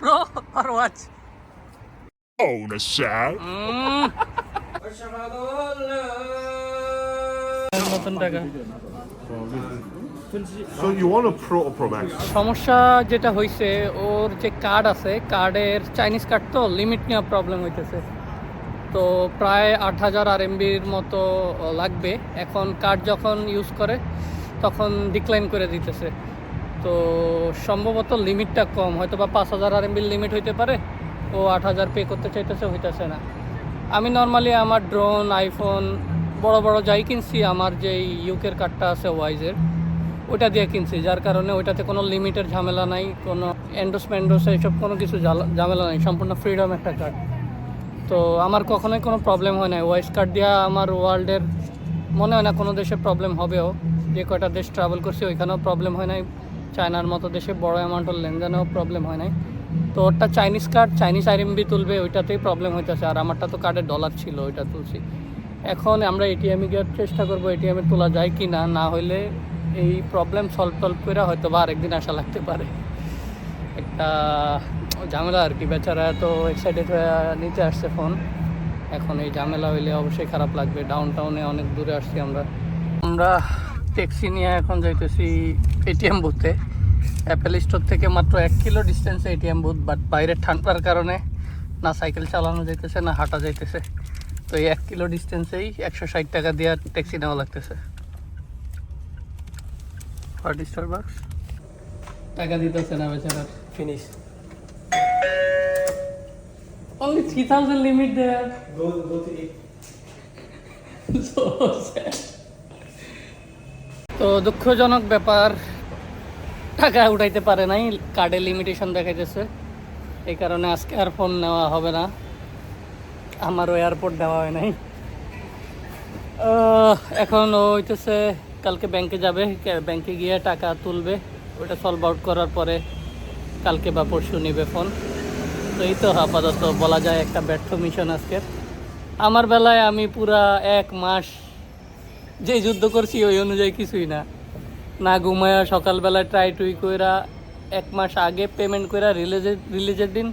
Pro or watch? Own a shot. Mm. নতুন টাকা So you want a Pro or Pro Max? সমস্যা যেটা হয়েছে ওর যে কার্ড আছে কার্ডের চাইনিজ কার্ড তো লিমিট নেওয়া প্রবলেম হইতেছে তো প্রায় আট হাজার আর এমবির মতো লাগবে এখন কার্ড যখন ইউজ করে তখন ডিক্লাইন করে দিতেছে তো সম্ভবত লিমিটটা কম হয়তো বা পাঁচ হাজার আর এমবির লিমিট হইতে পারে। ও আট হাজার পে করতে চাইতেছে, হইতেছে না। আমি নর্মালি আমার ড্রোন আইফোন বড় বড় যাই কিনছি, আমার যে ইউকের কার্ডটা আছে ওয়াইজের ওটা দিয়ে কিনছি, যার কারণে ওইটাতে কোনো লিমিটের ঝামেলা নাই, কোনো এন্ডোস ম্যান্ডোস এইসব কোনো কিছু ঝামেলা নাই, সম্পূর্ণ ফ্রিডম একটা কার্ড তো আমার কখনোই কোনো প্রবলেম হয় না ওয়াইস কার্ড দিয়ে আমার ওয়ার্ল্ডের মনে হয় না কোনো দেশে প্রবলেম হবেও। যে কয়টা দেশ ট্রাভেল করছি, ওইখানেও প্রবলেম হয় নাই। চায়নার মতো দেশে বড় অ্যামাউন্টের লেনদেনেও প্রবলেম হয় নাই। তো ওটা চাইনিজ কার্ড চাইনিজ আইএমবি তুলবে, ওইটাতেই প্রবলেম হইতেছে। আর আমারটা তো কার্ডের ডলার ছিল, ওইটা তুলছি। এখন আমরা এটিএমে গিয়ে চেষ্টা করব এটিএমে তোলা যায় কি না না হইলে এই প্রবলেম সলভ টলভ করে হয়তো বা আরেকদিন আসা লাগতে পারে। একটা ঝামেলা আর কি, বেচারা এত এক্সাইটেড হয়ে নিতে আসছে ফোন এখন এই ঝামেলা হইলে অবশ্যই খারাপ লাগবে। ডাউন টাউনে অনেক দূরে আসছি আমরা। আমরা ট্যাক্সি নিয়ে এখন যাইতেছি এটিএম বুথে অ্যাপেল স্টোর থেকে মাত্র এক কিলো ডিস্টেন্সে এটিএম বুথ বাট বাইরে ঠান্ডার কারণে না সাইকেল চালানো যাইতেছে না হাঁটা যাইতেছে তো এই এক কিলো ডিস্টেন্সেই একশো ষাট টাকা দিয়ে ট্যাক্সি নেওয়া লাগতেছে টাকা দিতেছে না বেচারার Finish. Only 3000 limit there. Go go to eat. so sad. তো দুঃখজনক ব্যাপার, টাকা উঠাইতে পারে নাই কার্ডে লিমিটেশন দেখাইতেছে। এই কারণে আজকে আর ফোন নেওয়া হবে না। আমারও এয়ারপোর্ট দেওয়া হয় নাই। এখন হইতেছে কালকে ব্যাংকে যাবে ব্যাংকে গিয়ে টাকা তুলবে। ওটা সলভ আউট করার পরে কালকে বা পরশু নিবে ফোন তো এই তো আপাতত বলা যায় একটা ব্যর্থ মিশন আজকের। আমার বেলায় আমি পুরা এক মাস যে যুদ্ধ করছি ওই অনুযায়ী কিছুই না। না ঘুমায়া সকালবেলা ট্রাই টুই কইরা এক মাস আগে পেমেন্ট কইরা রিলিজের রিলিজের দিন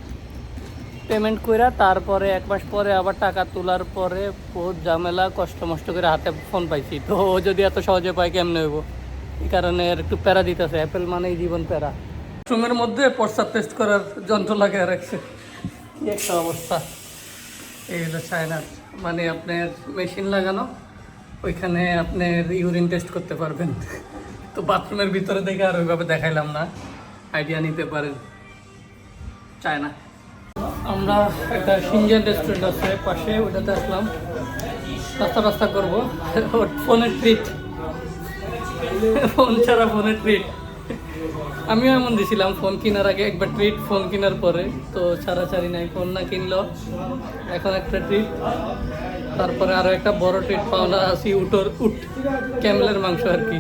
পেমেন্ট কইরা তারপরে এক মাস পরে আবার টাকা তোলার পরে বহুত ঝামেলা, কষ্ট মষ্ট করে হাতে ফোন পাইছি। তো ও যদি এত সহজে পাই কেমনে হইব? এই কারণে এর একটু প্যারা দিতেছে অ্যাপেল মানেই জীবন প্যারা। রুমের মধ্যে প্রস্তাব টেস্ট করার যন্ত্র লাগে রাখছে কি একটা অবস্থা। এই হলো চায়নার মানে আপনার মেশিন লাগানো। ওইখানে আপনার ইউরিন টেস্ট করতে পারবেন। তো বাথরুমের ভিতরে দেখে আর ওইভাবে দেখাইলাম না। আইডিয়া নিতে পারেন। চায় না আমরা একটা সিঞ্জেন রেস্টুরেন্ট আছে, পাশে ওইটাতে আসলাম। রাস্তা রাস্তা করব। ফোনের ট্রিট ফোন ছাড়া ফোনের ট্রিট আমিও এমন দিছিলাম ফোন কেনার আগে একবার ট্রিট ফোন কেনার পরে। তো ছাড়াছাড়ি নাই ফোন না কিনলো। এখন একটা ট্রিট তারপরে আরও একটা বড় ট্রিট পাওনা আছি উটোর উট ক্যামেলের মাংস আর কি।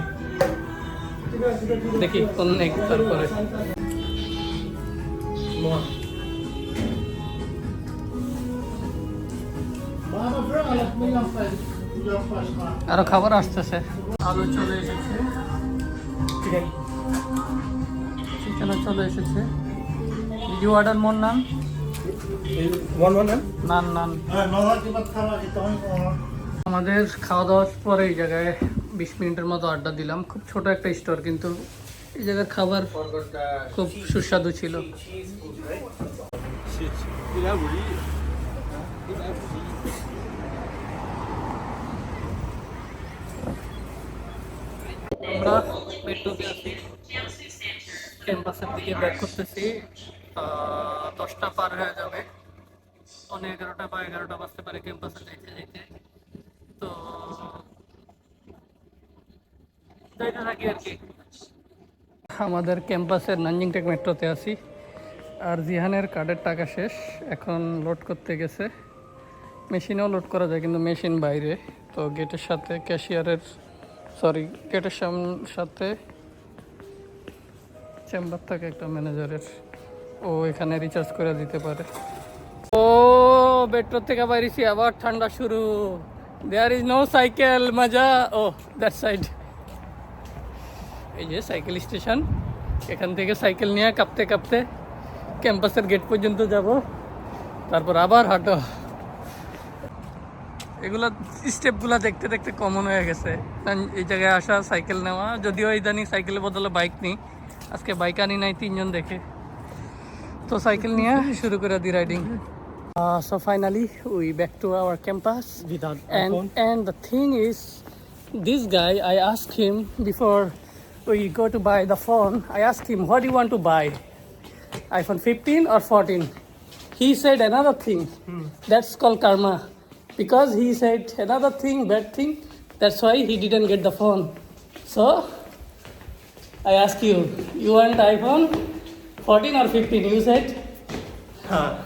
দেখি কোন নেই তারপরে। আরও খাবার আসতেছে। আলু চলে এসেছে। চিকেনও চলে এসেছে। Video order more man. Naan. Naan আমাদের খাওয়া দাওয়ার পরে এই জায়গায় বিশ মিনিটের মতো আড্ডা দিলাম। খুব ছোট একটা স্টোর কিন্তু এই জায়গার খাবার খুব সুস্বাদু ছিল। আমরা আছি ক্যাম্পাসের দিকে ব্যাক করতেছি দশটা পার হয়ে যাবে। অনেক এগারোটা বা এগারোটা বাজতে পারে ক্যাম্পাসে যাইতে যাইতে। তো যাইতে থাকি আর কি। আমাদের ক্যাম্পাসের নানজিং টেক মেট্রোতে আছি। আর জিহানের কার্ডের টাকা শেষ, এখন লোড করতে গেছে। মেশিনেও লোড করা যায়, কিন্তু মেশিন বাইরে। তো গেটের সাথে ক্যাশিয়ারের, সরি, গেটের সাম- সাথে চেম্বার থাকে একটা ম্যানেজারের। ও এখানে রিচার্জ করে দিতে পারে। ও মেট্রো থেকে বাইরেছি আবার ঠান্ডা শুরু। দেয়ার ইজ নো সাইকেল মজা। ও দ্যাট সাইড এই যে সাইকেল স্টেশন এখান থেকে সাইকেল নিয়ে কাঁপতে কাঁপতে ক্যাম্পাসের গেট পর্যন্ত যাব। তারপর আবার হাঁটো। এগুলা স্টেপগুলা দেখতে দেখতে কমন হয়ে গেছে। কারণ এই জায়গায় আসা সাইকেল নেওয়া, যদিও ইদানিং সাইকেলের বদলে বাইক নিই। আজকে বাইক আনি নাই তিনজন দেখে তো সাইকেল নিয়ে শুরু করে দি riding so finally we back to our campus Without and iPhone? and the thing is this guy i asked him before we go to buy the phone i asked him what do you want to buy iphone 15 or 14 he said another thing that's called karma because he said another thing bad thing that's why he didn't get the phone so I ask you, you want iPhone 14 or 15? You said? Huh.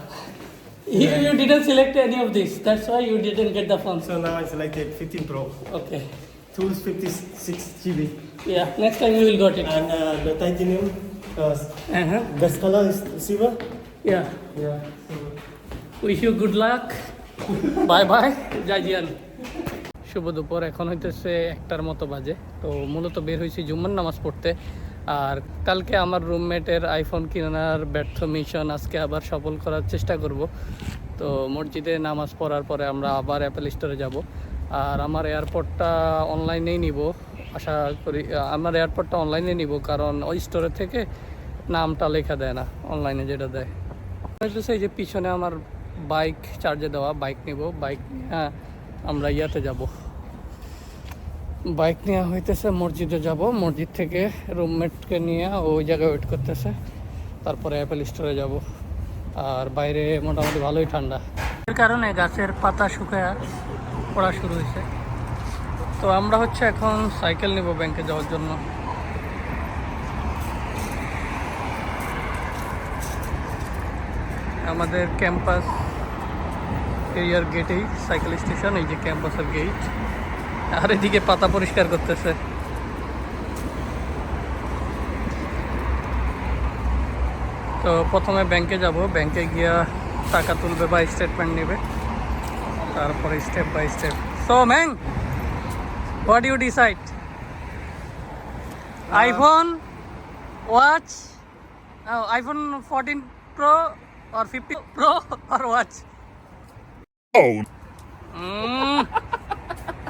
You, you didn't select any of this. That's why you didn't get the phone. So now I selected 15 Pro. Okay. 256 GB. Yeah, next time you will got it. And uh, the titanium, uh, uh-huh. best color is silver. Yeah. Yeah. Silver. Wish you good luck. bye bye, Jajian. শুভ দুপুর। এখন হইতেছে একটার মতো বাজে। তো মূলত বের হয়েছি জুম্মার নামাজ পড়তে। আর কালকে আমার রুমমেটের আইফোন কেনার ব্যর্থ মিশন আজকে আবার সফল করার চেষ্টা করব। তো মসজিদে নামাজ পড়ার পরে আমরা আবার অ্যাপেল স্টোরে যাব। আর আমার এয়ারপোর্টটা অনলাইনেই নিব। আশা করি, আমার এয়ারপোর্টটা অনলাইনে নিব কারণ ওই স্টোরে থেকে নামটা লেখা দেয় না অনলাইনে যেটা দেয়। এই যে পিছনে আমার বাইক চার্জে দেওয়া বাইক নিব। বাইক হ্যাঁ আমরা ইয়াতে যাব। বাইক নেওয়া হইতেছে, মসজিদে যাব। মসজিদ থেকে রুমমেটকে নিয়ে ওই জায়গায় ওয়েট করতেছে। তারপরে অ্যাপেল স্টোরে যাব। আর বাইরে মোটামুটি ভালোই ঠান্ডা। এর কারণে গাছের পাতা শুকায় পড়া শুরু হয়েছে। তো আমরা হচ্ছে এখন সাইকেল নিব ব্যাংকে যাওয়ার জন্য। আমাদের ক্যাম্পাস এরিয়ার গেটেই সাইকেল স্টেশন এই যে ক্যাম্পাসের গেট আর এদিকে পাতা পরিষ্কার করতেছে। তো প্রথমে ব্যাংকে যাব ব্যাংকে গিয়া টাকা তুলবে বা স্টেটমেন্ট নেবে। তারপরে step by step so man what you decide iPhone watch iPhone fourteen pro or 15 Pro or what? Oh, Mm,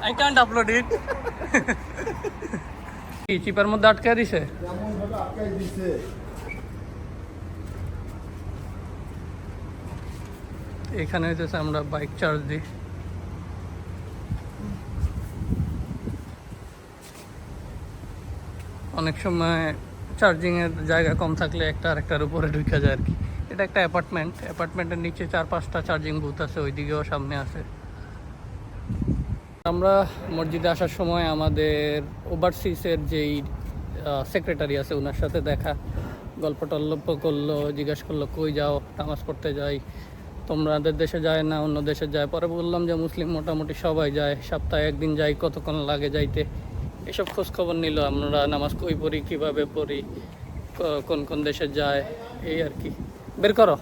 I can't upload it. কি, চিপার মধ্যে আটকে দিছে? এখানে হইতেছে আমরা বাইক চার্জ দিই। অনেক সময় চার্জিং এর জায়গা কম থাকলে একটা আরেকটার উপরে ঢুকে যায় আর কি। এটা একটা অ্যাপার্টমেন্ট অ্যাপার্টমেন্টের নিচে চার পাঁচটা চার্জিং বুথ আছে, ওইদিকেও সামনে আছে। আমরা মসজিদে আসার সময় আমাদের ওভারসিসের যেই সেক্রেটারি আছে ওনার সাথে দেখা। গল্প টল্প করল, জিজ্ঞেস করল, কই যাও? নামাজ পড়তে যাই। তোমাদের দেশে যায় না, অন্য দেশে যায়? পরে বললাম যে, মুসলিম মোটামুটি সবাই যায়। সপ্তাহে একদিন যাই, কতক্ষণ লাগে যাইতে? এসব খোঁজ খবর নিল, আমরা নামাজ কই পড়ি? কীভাবে পড়ি? কোন কোন দেশে যায়? এই আর কি। বের করো।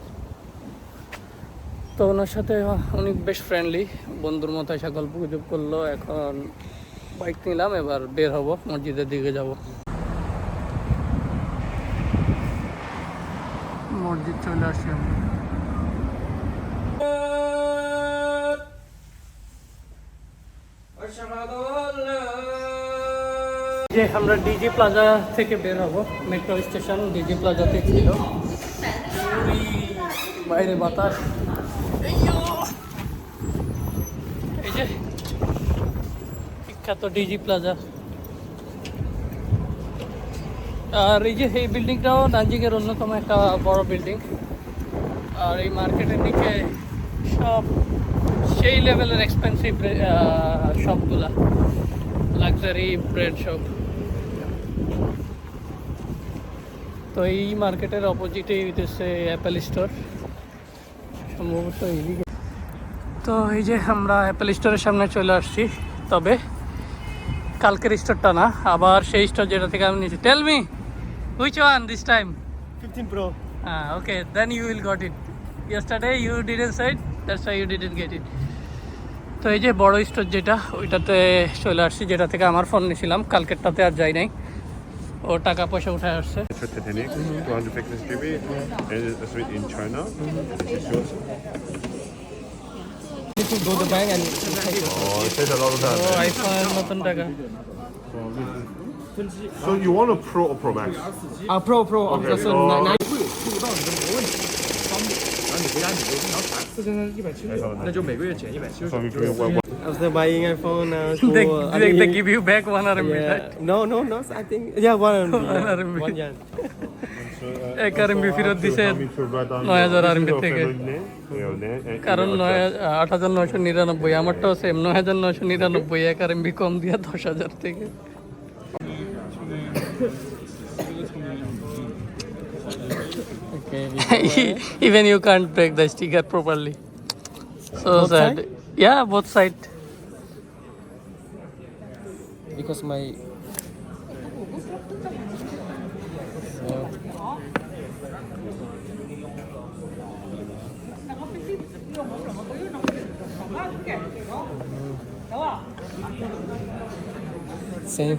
তো ওনার সাথে উনি বেশ ফ্রেন্ডলি বন্ধুর মতো এসে গল্প গুজব করল। এখন বাইক নিলাম, এবার বের হব, মসজিদের দিকে যাব। মসজিদ চলে আসছি আমরা যে আমরা ডিজি প্লাজা থেকে বের হব মেট্রো স্টেশন ডিজি প্লাজাতে ছিল। বাইরে বাতাস এইয়ো! এই যে বিখ্যাত ডিজি প্লাজা। আর এই যে এই বিল্ডিংটাও নাজিকের অন্যতম একটা বড় বিল্ডিং। আর এই মার্কেটের দিকে সব সেই লেভেলের এক্সপেন্সিভ শপগুলা। লাক্সারি ব্রেড শপ তো এই মার্কেটের অপোজিটেই হইতেছে অ্যাপেল স্টোর সম্ভবত এইদিকে। তো এই যে আমরা অ্যাপেল স্টোরের সামনে চলে আসছি। তবে কালকের স্টোরটা না আবার সেই স্টোর যেটা থেকে আমি নিয়েছি tell me which one this time 15 Pro. Ah, okay, then you will got it. Yesterday you didn't say it, that's why you didn't get it. তো এই যে বড় স্টোর যেটা ওইটাতে চলে আসছি যেটা থেকে আমার ফোন নিয়েছিলাম কালকেরটাতে আর যাই নাই ও টাকা পয়সা উঠায় আসছে For Titanic, 256 GB, and it's in China. to go to the bank and oh, it takes a lot of time. Oh, nothing So you want a Pro or Pro Max? A Pro, Pro. Okay. 四千三一百七十九，那就每个月减一百七十九。After uh, buying iPhone, uh, they, I they, they give you back one RMB, yeah. right? No, no, no. I think yeah, one RMB. one RMB. One yuan. এক RMB ফেরত দিছে নয় হাজার your থেকে। কারণ নয়. আট হাজার নয়শো নিরানব্বই আমারটাও সেম নয় হাজার নয়শো নিরানব্বই এক RMB কম দিয়া দশ হাজার থেকে even you can't break the sticker properly so Both sad side? yeah both side because my. same,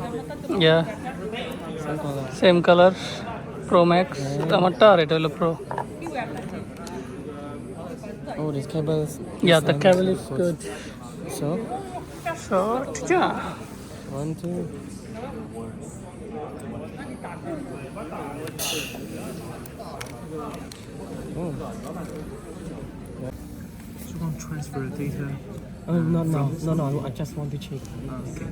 yeah same color. Same colour pro max আমারটা আর এটা হলো pro Oh, this cable is. yeah the sounds cable is good So, short yeah one, two. Oh. You want to transfer data? Oh, no, no, no, no, I just want to check. Okay.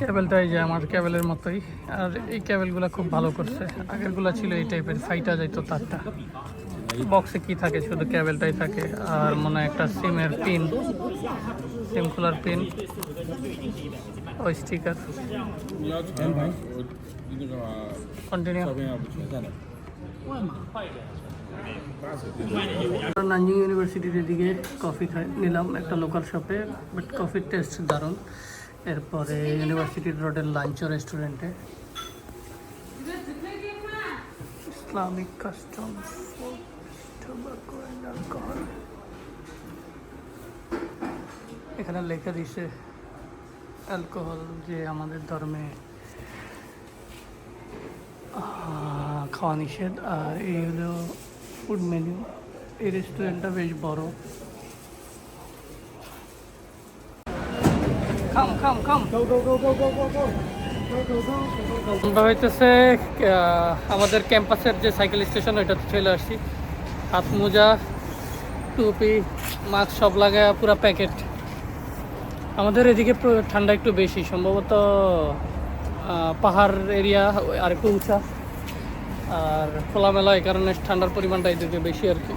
কেবলটা এই যে আমার কেবলের মতোই। আর এই কেবলগুলো খুব ভালো করছে। আগেরগুলো ছিল এই টাইপের ফাইটা যাইতো তারটা। বক্সে কি থাকে? শুধু কেবলটাই থাকে। আর মনে হয় একটা সিমের পিন সিম খোলার পিন ওই স্টিকার কন্টিনিউ নানজিং ইউনিভার্সিটির এদিকে কফি খাই, নিলাম একটা লোকাল শপে বাট কফির টেস্ট দারুণ। এরপরে ইউনিভার্সিটির রোডের লাঞ্চ রেস্টুরেন্টে ইসলামিক কাস্টম এখানে লেখা দিছে অ্যালকোহল যে আমাদের ধর্মে খাওয়া নিষেধ, আর এই হলো ফুড মেনু এই রেস্টুরেন্টটা বেশ বড় খাম খাম খাম আমরা হইতেছে আমাদের ক্যাম্পাসের যে সাইকেল স্টেশন ওইটাতে চলে আসছি। হাত মোজা টুপি মাস্ক সব লাগায় পুরা প্যাকেট। আমাদের এদিকে ঠান্ডা একটু বেশি সম্ভবত পাহাড় এরিয়া আর একটু উঁচা। আর খোলামেলা এই কারণে ঠান্ডার পরিমাণটা এদিকে বেশি আর কি।